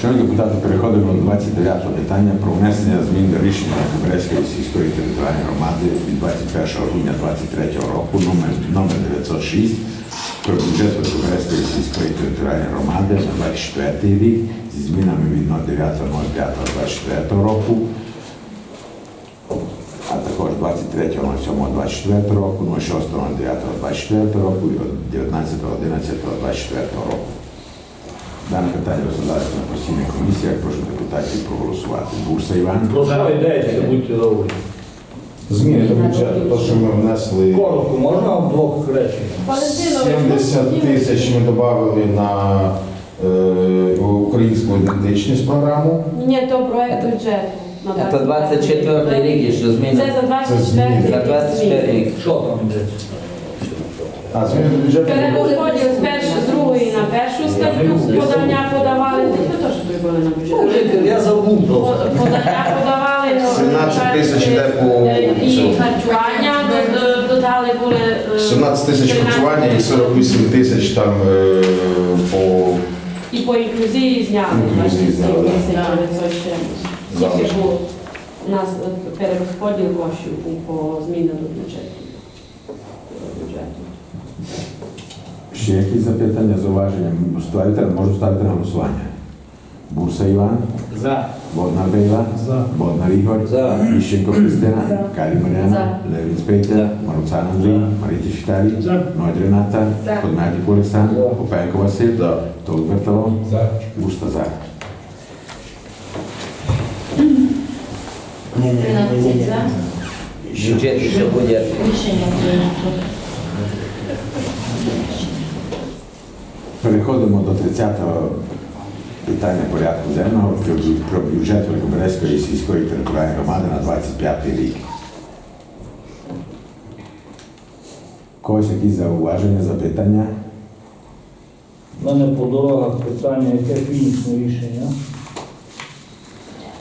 Шановні депутати, переходимо до 29 питання про внесення змін до рішення Кобилецької сільської територіальної громади від 21 грудня 23 року номер, номер 906 про бюджет Кобилецької сільської територіальної громади на 24 рік зі змінами від 09.05.24 року, а також 23.07.24 року, 06.09.24 року і 19.11.24 року. Дане питання розглядається на постійних комісіях. Прошу депутатів проголосувати. Бурса Іван. Про що йдеться, будьте добрі. Зміни до бюджету, то, що ми внесли Коротко, можна в двох реченнях? 70 тисяч ми додали на е, українську ідентичність програму. Ні, то проект бюджету. Це 24 рік, що зміни. Це за 24 рік. За 24 рік. Що там йдеться? А зміни до бюджету. Перерозподіл з на першу статтю подання подавали. Ти теж прибули на бюджет. Я забув просто. Подання подавали. ну, 17 тисяч йде по е, І харчування додали були. е, 17 тисяч харчування і 48 тисяч там е, по І по інклюзії зняли. Інклюзії 27 зняли, Тільки був у нас е, перерозподіл коштів по зміни до бюджету. Ще якісь запитання, зауваження? Ставити, можу ставити на голосування. Бурса Іван. За. Боднар Бейла. За. Боднар Ігор. За. Іщенко Христина. За. Калі Мар'яна. За. Левін Пейтер. За. Маруцан Андрій. Маріті Шиталі. За. Нойд Рената. За. Подмятик Олександр. За. Попенко Василь. Да. Толк Берталон. За. Уста за. 13 за. Бюджет ще буде. Рішення прийнято. Переходимо до 30-го питання порядку денного про бю- про бюджет Великобрезької сільської територіальної громади на 25 рік. Когось якісь зауваження, запитання? У мене по дорогах питання, яке фінішне рішення?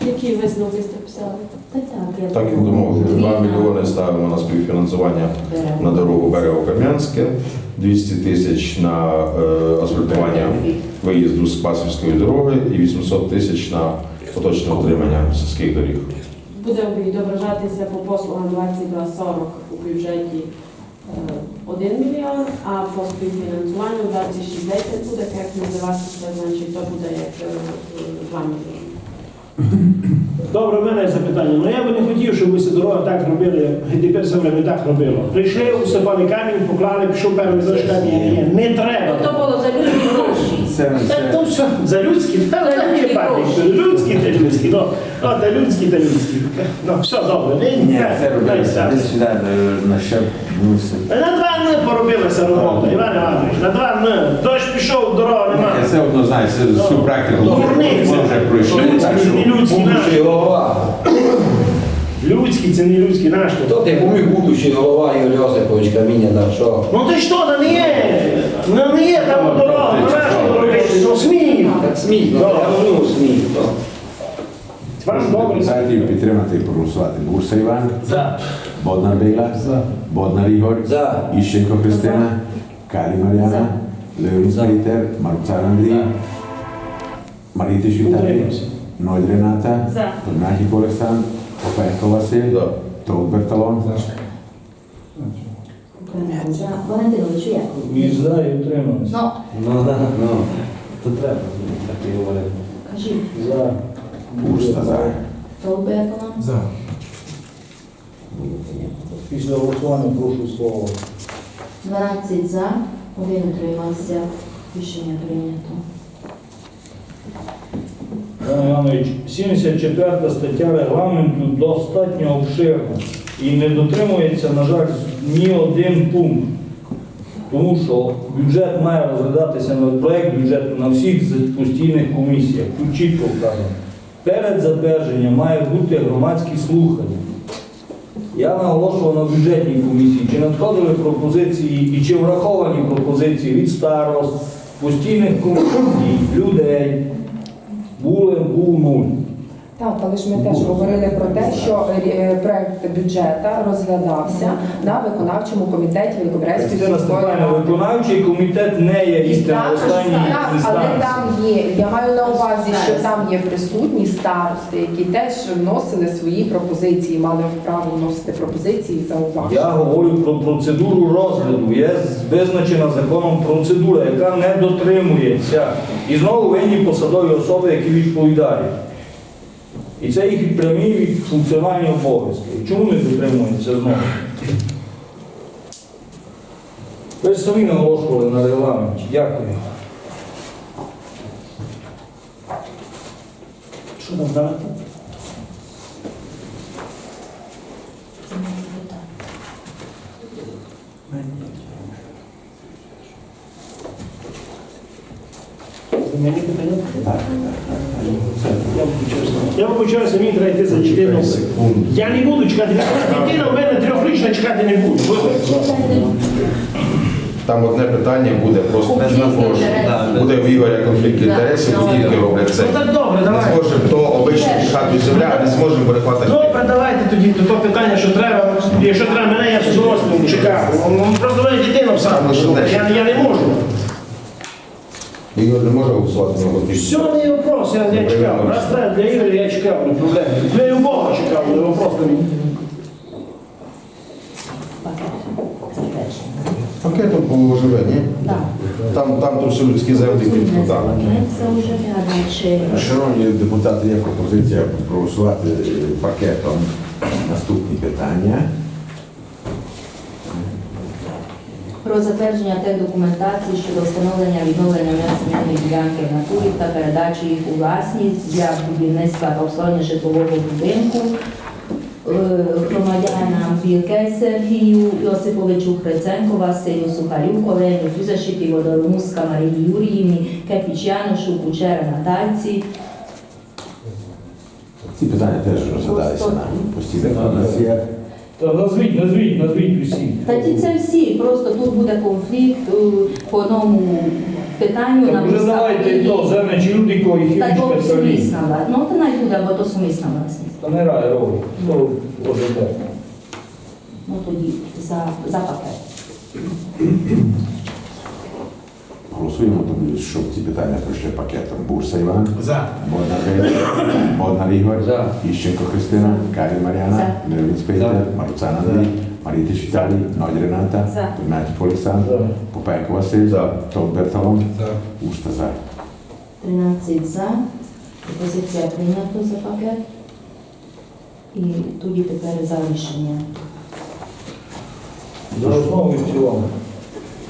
Які висновки писали? Так і домовилися. 2 мільйони ставимо на співфінансування на дорогу Берего-Кам'янське, 200 тисяч на е, асфальтування виїзду з Пасівської дороги і 800 тисяч на поточне утримання сільських доріг. Буде відображатися по послугам 2240 у бюджеті е, 1 мільйон, а по співфінансуванню 2610 буде, як називатися, значить, то буде як е, е, 2 мільйони. Добре, в мене є запитання. Ну я би не хотів, щоб ви ці дороги так робили, і тепер время так робило. Прийшли, усипали камінь, поклали, пішов перший камінь. Не треба. було за людські гроші. Це, це, то все, за людські, та За такі людські та людські, ну, ну, та людські та людські. Ну, все добре, не, ні, не, це не, робилося не. десь сюди е, на ще ну, все. На два дні поробилася робота, Іван Іванович, на два дні. Дощ пішов, дорога немає. Це одно знаєш, це всю практику ми Дурниці. вже пройшли. так Людські, не людські, наші. Людські, це не людські, наші. Хто ти поміг будучий голова Юрій Йосипович Каміння, так що? Ну ти що, ну не є, Stvarno dobro. Sad ti bi trebate i proglasovati. Bursa Ivan, za. Bodnar Bela, Da. Bodnar Igor, za. Išenko Kristina, Kari Marijana, Leonis Peter, Marucan Andrija, Marite Švitari, Noj Renata, Tornahi Koleksan, Opajko Vasil, Tod Bertalon. Morate ga. Mi znaju, trebamo. No. No, da, no. To treba. Кажіть, За. Бурса за. Толбекова, За. Після голосування прошу слово. 12 за, один утримався. Рішення прийнято. Пане Іванович, 74 стаття регламенту достатньо обширна і не дотримується, на жаль, ні один пункт. Тому що бюджет має розглядатися на проект бюджету на всіх постійних комісіях. Тут чітко вказано. Перед затвердженням має бути громадські слухання. Я наголошував на бюджетній комісії, чи надходили пропозиції і чи враховані пропозиції від старост, постійних комісій, людей. Були, був нуль. Так, але ж ми теж говорили про те, що е, проект бюджету розглядався на виконавчому комітеті Великобрязької Кристина сільської ради. виконавчий комітет не є І істина останній але там є, я маю на увазі, що там є присутні старости, які теж вносили свої пропозиції, мали право вносити пропозиції і зауваження. Я говорю про процедуру розгляду. Є визначена законом процедура, яка не дотримується. І знову винні посадові особи, які відповідають. І це їх прямі функціональні обов'язки. Чому не дотримуються знову? Ви ж самі наголошували на регламенті. Дякую. Що нам далі? Земельні питання? Я вибачаюся. Я вибачаюся, мені треба йти за дитину. Я не буду чекати. Дитина в мене трьохрічна чекати не буде. Там одне питання буде просто не Конфлікт Буде в Ігоря конфлікт інтересів, Да. тільки роблять це. Ну так добре, Не давай. зможемо то обичний хату земля, а не зможемо перехватати. Добре, давайте тоді до того питання, що треба. Якщо треба мене, я з удовольствием чекаю. Ну, Просто мене дитина в саду. Я, я не можу. Ігор не може голосувати на конфлікт. Все, не вопрос, я, я чекав. Раз треба для Ігоря, я чекав, не проблема. Для любого чекав, не вопрос. Пакетом положили, ні? Так. Там, там то все людські землі під туди. Це вже гадаче. Шановні депутати, є пропозиція проголосувати пакетом наступні питання. Про затвердження тех документації щодо встановлення відновлення земельної ділянки в натурі та передачі їх у власність для будівництва та обслуговування житлового будинку е, громадянам Білке Сергію Йосиповичу Хриценко, Василю Сухарю, Колені Фюзашипі, Водоломуска Марії Юріївні, Кепіч Янушу, Кучера Натальці, Ці питання теж розглядалися на постійних назвіть, назвіть, назвіть усі. Та ті це всі, просто тут буде конфлікт е, по одному питанню Так вже давайте і то, землі чи люди, кої Та хімічка то сумісна власність. Ну, то буде, бо то сумісна власність. Та не рай рові. То ОЖД. Ну тоді за, за пакет. Голосуємо, тобі, щоб ці питання пройшли пакетом. Бурса Іван, За. Боднар Григорій, Боднар Ігор, За. Іщенко Христина, Карі Мар'яна, Левіць Петер, Маруцан Андрій, Марітич Віталій, Нодь Рената. Томятик Олександр, За. Попенко Василь, Тов Берталон, Уста за. 13 за. Пропозиція прийнята за пакет. І тоді тепер за рішення. За основу і в цілому.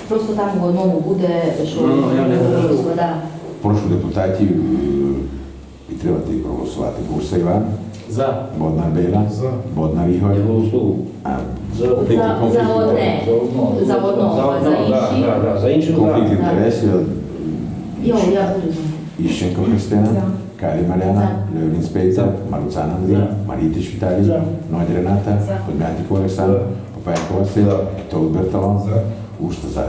Просто там в одному буде, що Ну, я не вода. Прошу депутатів е, підтримати і проголосувати. Бурса Іван, За. Боднар Бейла, Боднар Ігор, Я голосую. а, За За, за одне. За одного. За одного, а за Так, інші. так, так, за інші конфлікт інтересів. Йо, я буду. Іщенко Христина, За. Карі Мар'яна, Левін Спейцер, Маруцан Андрій, За. Марітич Віталій, За. Нодь Рената, За. Подмятик Олександр, Попенко Василь, Тов Берталон, за.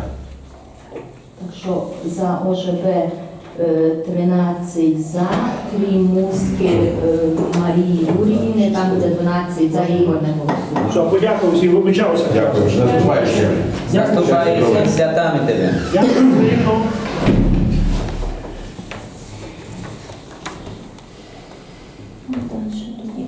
Так що за ОЖБ е, 13 за, крім Муски е, Марії Юріївни, там буде 12 за Ігор не голосує. Що, подякував всім, вибачався. Дякую. Що наступає ще? Наступає святами тебе. Дякую, приїхав. Ну, дальше тоді.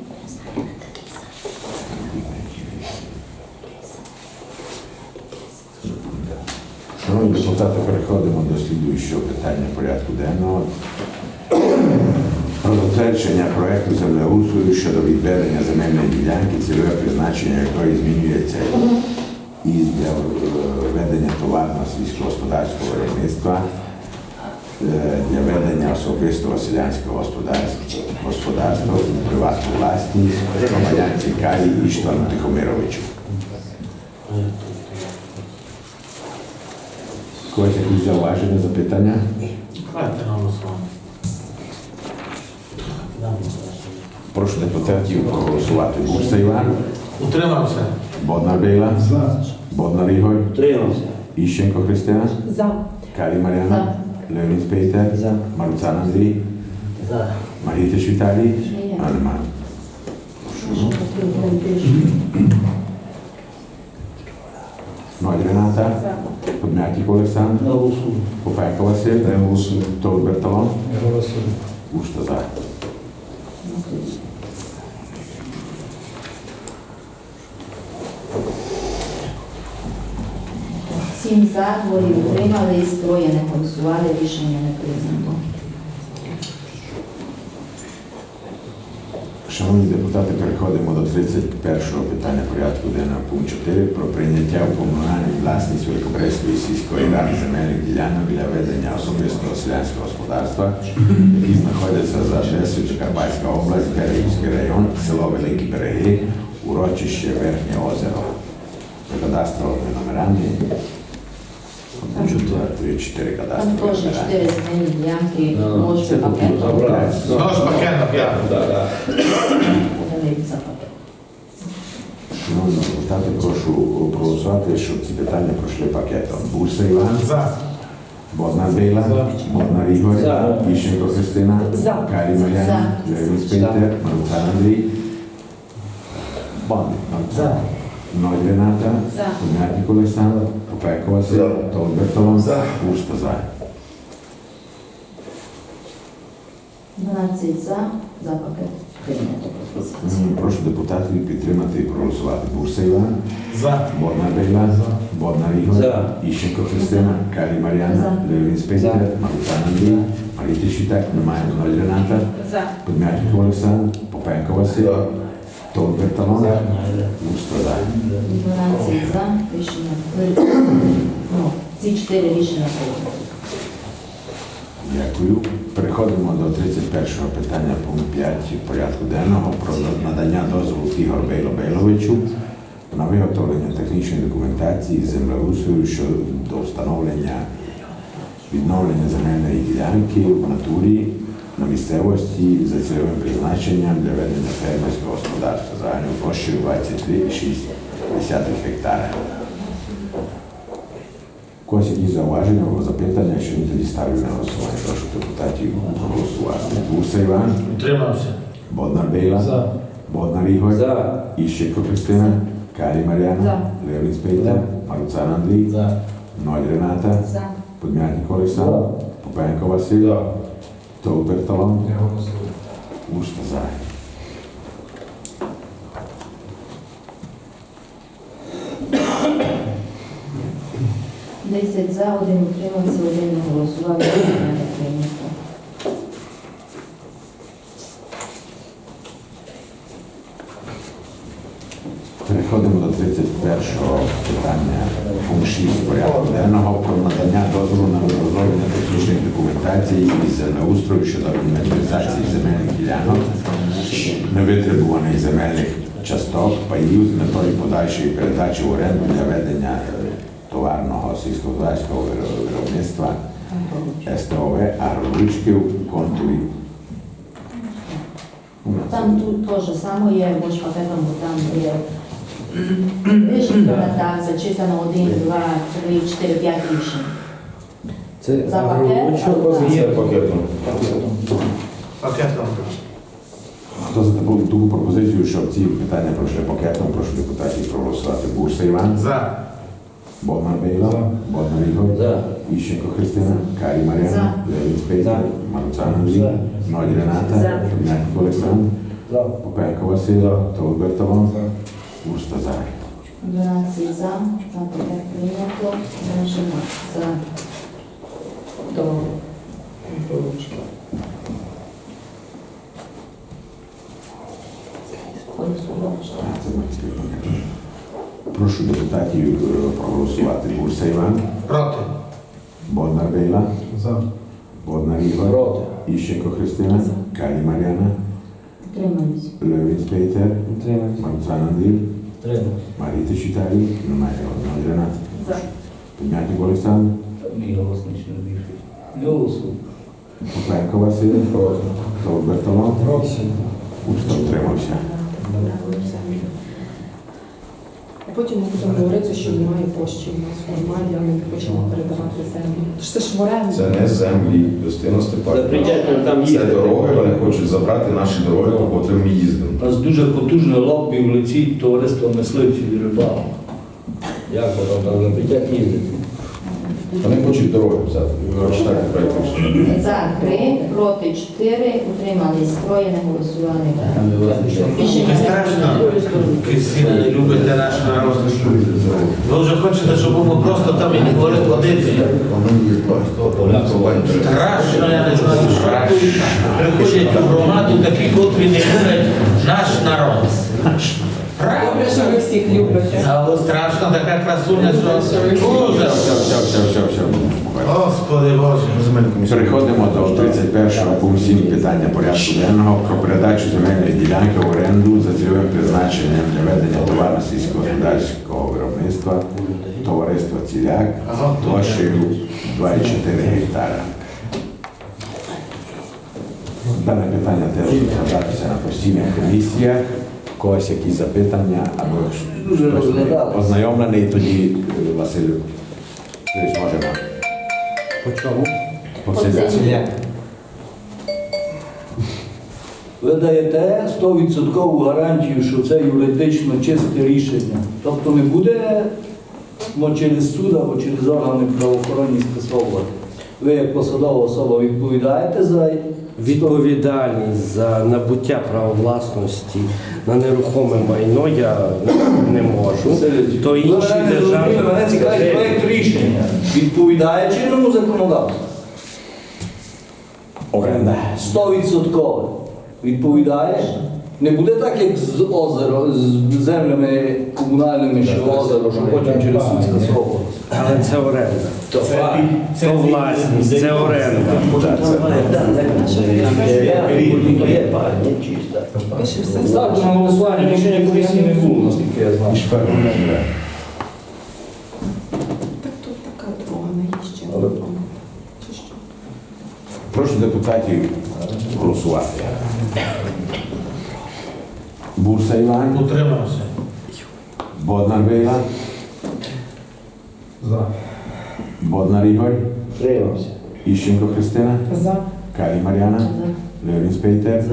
Шановні депутати, переходимо до слідуючого питання порядку денного. Про затвердження проекту землеустрою щодо відведення земельної ділянки, цільове призначення якої змінюється із для е, ведення товарного сільськогосподарського виробництва е, для ведення особистого селянського господарства у приватну власність громадянці Калі Іштвану Тихомировичу. Когось якісь зауваження, запитання? Прошу депутатів проголосувати. Мурса Іван. Утримався. Боднар Бейла. За. Боднар Ігор. Утримався. Іщенко Христина. За. Калі Мар'яна. За. Леонід Пейтер. За. Маруцан Андрій. За. Марітич Віталій. А нема. Ноль Рената. Подм'яків Олександр. Попайко Василь. Торберталон. Густа за. 8 за, хворі утримали і строє не голосували, рішення не. Шановні депутати, переходимо до 31-го питання порядку денного пункт 4 про прийняття у комунальній власність Великобрецької сільської ради земельних ділянок для ведення особистого селянського господарства, які знаходяться за адресою Чекарпатська область, Київський район, село Великі Береги, урочище Верхнє Озеро. Кадастровими номерами один, два, три, чотири Там кадастрові теж номера. чотири земельні ділянки, можуть Це пакетом. забрати. Один за пакет. Шановні депутати, прошу проголосувати, щоб ці питання пройшли пакетом. Бурса Іван. За. Бодна Бейла. Бодна Ігор. За. Іщенко Христина. За. Карі Мар'яна. Левіс Петер. Маруцан Андрій. Бонник. За. Ной Nagy Renátát, Za. Hunyád Nikolászát, a Pelkovasszát, Tóth Bertalan, Úrstazáj. 12 за, запака приемането М, Прошу депутати підтримати і проголосувати Бурсева, За. Бодна Бейла, Бодна Рігла, За. Іщенко Христина, Карі Мар'яна, Леонід Спейкер, Марутан Андрій, Маріти Шітак, Немає Ной Рената, За. Подмяхів Олександр, Попенко Василь, Уста за. рішення. Ну, ці чотири рішення прийнято. Дякую. Переходимо до 31-го питання пункт 5 порядку денного про надання дозволу Ігор Бейло Бейловичу на виготовлення технічної документації з землеустрою щодо встановлення відновлення земельної ділянки в натурі на місцевості за цільовим призначенням для ведення фермерського господарства загальною площею 23,6 гектара. Когось якісь зауваження або запитання, що не тоді ставлю на голосування. Прошу депутатів голосувати. Гуса Іван, Утримався. Боднар Бейла, За. Боднар Ігор, За. Іщенко Христина, Карі Мар'яна, За. Левліс Петер, Маруцан Андрій, За. Ной Рената, За. Подмятник Олександр, Попенко Василь, To Bertolomija, odnosno ušta zajedno. Deset za, odinu u odinu glasovanja, щодо інвентаризації земельних ділянок, невитребуваних земельних часток, паїв з метою подальшої передачі в оренду для ведення е, товарного сільськогосподарського виробництва СТОВ агроручків контурі. Там тут теж саме є, бо ж пакетом, бо там є рішення так, зачитано 1, 2, 3, 4, 5 рішень. Це За пакет? Це пакетом. Пакетом. Хто за таку таку пропозицію, щоб ці питання пройшли пакетом, прошу депутатів проголосувати. Бурса Іван, За. Богдан Бейла, Богдан Ігор, За. Іщенко Христина, Карі Мар'яна, За. За. Маруцан Андрій, За. Ной Рената, За. Подмятник Олександр, За. Попенко Василь, Толбер Талон, Урста за. 12 за, за пакет прийнято, рішення за доручення. Прошу депутатів е, проголосувати. Бурса Іван, Проти. Богдан Бейла, За. Богдан Ігор, Проти. Іщенко Христина, Карі Мар'яна, Утримались. Левіс Петер, Утримався. Маруцан Андрій, Утримався. Маріта Читалі, немає одного Рената. За. Подмятник Олександр, Мій голос нічого не більше. Голосую. Попенко Василь, Толбер Талон, Уста утримався. А потім ми будемо говорити, що немає коштів у нас громаді, ми не хочемо передавати землю. Тож Це ж в оренді. Це не землі, Юстина Степанівна. Нам там Це дороги, вони хочуть забрати наші дороги, по котрим ми їздимо. У нас дуже потужне лобі в лиці товариства мисливців і рибалок. Як воно там не запретять їздити? Вони хочуть дороги взяти. За 3, проти 4, утримались троє, не голосували. Не страшно. Кристина, не любите наш народ. Ви вже хочете, щоб ми просто там і не були ходити. Страшно, я не знаю, що приходять у громаду такі, котрі не люблять наш народ. Добре, що ви всіх любите. Але страшно така красуня, що дуже. Все, все, все, все, все. Господи Боже. Переходимо до 31 пункту 7 питання порядку денного про передачу земельної ділянки в оренду за цільовим призначенням для ведення товарно-сільськогосподарського виробництва товариства Ціляк площею 2,4 гектара. Дане питання теж розглядатися на постійних комісіях. Когось якісь запитання або Дуже хтось ознайомлений, тоді е, Василю. Ти можемо. По чому? По По. Ви даєте 100% гарантію, що це юридично чисте рішення. Тобто не буде мо через суд або через органи правоохоронні скасовувати. Ви як посадова особа відповідаєте за Відповідальність за набуття права власності на нерухоме майно я не можу. То інші державні мене цікавить проєкт рішення. Відповідає чинному законодавству. Оренда. 100% відповідає. Не буде так, як з озеро, з землями комунальними, що озеро, що потім через суд скасовувалося. Але це оренда. То власність, це оренда. Ставте на голосування, рішення комісії не було, наскільки я знаю. Так тут така дорога не ще. Прошу депутатів голосувати. Бурса Іван, Утримався. Боднар Вейла, За. Боднар Ігор, Тримався. Іщенко Христина, За. Калі Мар'яна, Леонід Пейтер,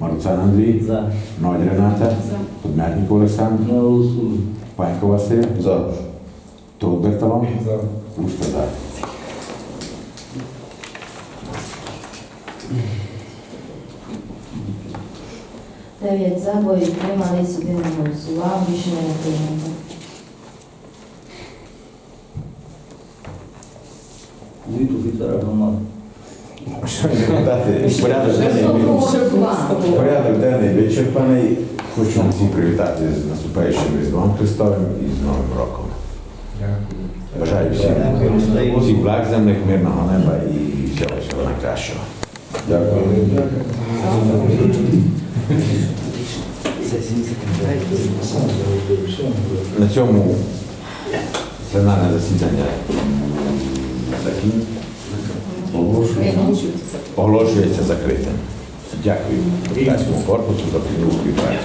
Маруцан Андрій, За. Ноль Рената, За. Подмятник Олександр, Не голосую. Панько Василь, За. Тот Берталон, Уста за. Дев'ять за, двоє утримались, один не голосував. Рішення не прийнято. Звіт офіцера громади. Шановні депутати, порядок денний порядок денний вичерпаний. Хочу всіх привітати з наступаючим Різдвом Христовим і з Новим роком. Бажаю всім, всіх благ земних, мирного неба і всього всього найкращого. Дякую. На цьому пленарне засідання оголошується- закритим. Дякую депутатському корпусу за співпрацю.